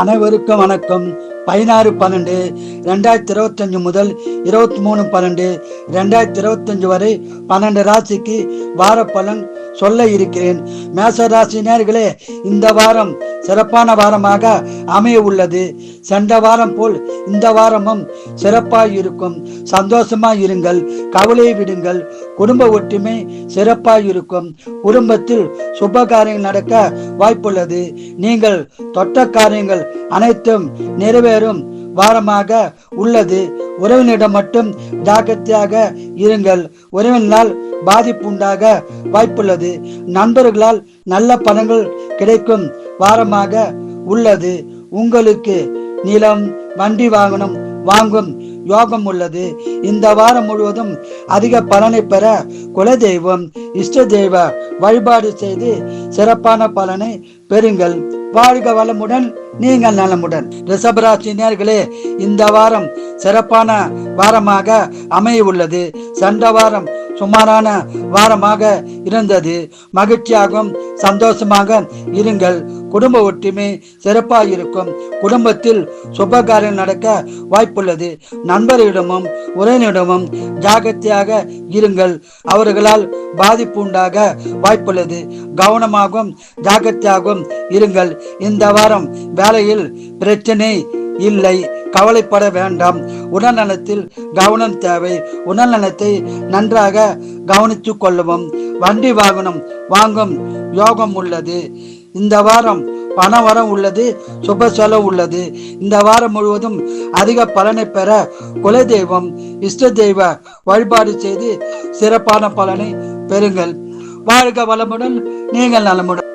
அனைவருக்கும் வணக்கம். பதினாறு பன்னெண்டு ரெண்டாயிரத்தி இருபத்தஞ்சு முதல் இருபத்தி மூணு பன்னெண்டு ரெண்டாயிரத்தி இருபத்தஞ்சு வரை பன்னெண்டு ராசிக்கு வார பலன் சொல்ல இருக்கிறேன். மேசராசி நேர்களே இந்த வாரம் சிறப்பான வாரமாக அமைய உள்ளது சென்ற வாரம் போல் இந்த வாரமும் சிறப்பாய் இருக்கும் சந்தோஷமாய் இருங்கள் கவலையை விடுங்கள். குடும்ப ஒற்றுமை சிறப்பாய் இருக்கும் குடும்பத்தில் சுப காரியங்கள் நடக்க வாய்ப்புள்ளது. நீங்கள் தொட்ட காரியங்கள் அனைத்தும் நிறைவேறும் வாரமாக உள்ளது. உறவினரிடம் மட்டும் ஜாக்கிரதையாக இருங்கள். உறவினால் பாதிப்பு உண்டாக வாய்ப்புள்ளது. நண்பர்களால் நல்ல பணங்கள் கிடைக்கும் வாரமாக உள்ளது. உங்களுக்கு நிலம் வண்டி வாகனம் வாங்கும் யோகம் உள்ளது. இந்த வாரம் முழுவதும் அதிக பலனை பெற குலதெய்வம் இஷ்ட தெய்வ வழிபாடு செய்து சிறப்பான பலனை பெறுங்கள். வாழ்க வளமுடன் நீங்கள் நலமுடன். ரிஷபராசி நேர்களே இந்த வாரம் சிறப்பான வாரமாக அமைய உள்ளது சென்ற வாரம் சுமாரான வாரமாக இருந்தது. மகிழ்ச்சியாகவும் சந்தோஷமாக இருங்கள். குடும்ப ஒற்றுமை சிறப்பாக இருக்கும் குடும்பத்தில் சுபகாரியம் நடக்க வாய்ப்புள்ளது. நண்பரிடமும் உறவினரிடமும் ஜாகிரதையாக இருங்கள். அவர்களால் பாதிப்பு உண்டாக வாய்ப்புள்ளது. கவனமாகவும் ஜாகிரதையாகவும் இருங்கள். இந்த வாரம் வேலையில் பிரச்சனை இல்லை கவலைப்பட வேண்டாம். உடல்நலத்தில் கவனம் தேவை. உடல்நலத்தை நன்றாக கவனித்துக் கொள்ளவும். வண்டி வாகனம் வாங்கும் யோகம் உள்ளது. இந்த வாரம் பண வரம் உள்ளது சுப செலவு உள்ளது. இந்த வாரம் முழுவதும் அதிக பலனை பெற குலதெய்வம் இஷ்ட தெய்வ வழிபாடு செய்து சிறப்பான பலனை பெறுங்கள். வாழ்க வளமுடன் நீங்கள் நலமுடன்.